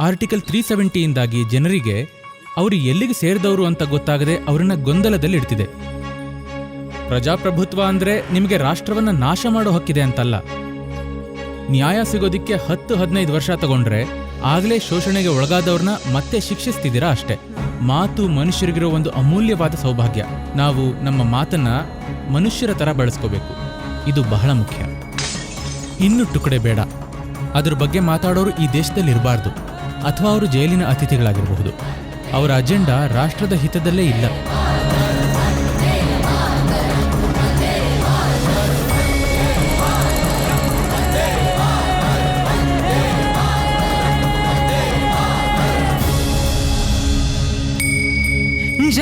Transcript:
Article three ಸೆವೆಂಟಿಯಿಂದಾಗಿ ಜನರಿಗೆ ಅವರು ಎಲ್ಲಿಗೆ ಸೇರಿದವರು ಅಂತ ಗೊತ್ತಾಗದೆ ಅವರನ್ನ ಗೊಂದಲದಲ್ಲಿಡ್ತಿದೆ ಪ್ರಜಾಪ್ರಭುತ್ವ ಅಂದ್ರೆ ನಿಮಗೆ ರಾಷ್ಟ್ರವನ್ನ ನಾಶ ಮಾಡೋ ಹಕ್ಕಿದೆ ಅಂತಲ್ಲ. ನ್ಯಾಯ ಸಿಗೋದಿಕ್ಕೆ ಹತ್ತು ಹದಿನೈದು ವರ್ಷ ತಗೊಂಡ್ರೆ ಆಗಲೇ ಶೋಷಣೆಗೆ ಒಳಗಾದವ್ರನ್ನ ಮತ್ತೆ ಶಿಕ್ಷಿಸ್ತಿದ್ದೀರಾ ಅಷ್ಟೇ. ಮಾತು ಮನುಷ್ಯರಿಗಿರೋ ಒಂದು ಅಮೂಲ್ಯವಾದ ಸೌಭಾಗ್ಯ. ನಾವು ನಮ್ಮ ಮಾತನ್ನ ಮನುಷ್ಯರ ತರ ಬಳಸ್ಕೋಬೇಕು. ಇದು ಬಹಳ ಮುಖ್ಯ. ಇನ್ನು ಟುಕಡೆ ಬೇಡ. ಅದ್ರ ಬಗ್ಗೆ ಮಾತಾಡೋರು ಈ ದೇಶದಲ್ಲಿ ಇರಬಾರ್ದು ಅಥವಾ ಅವರು ಜೈಲಿನ ಅತಿಥಿಗಳಾಗಿರಬಹುದು. ಅವರ ಅಜೆಂಡಾ ರಾಷ್ಟ್ರದ ಹಿತದಲ್ಲೇ ಇಲ್ಲ. ನಿಜ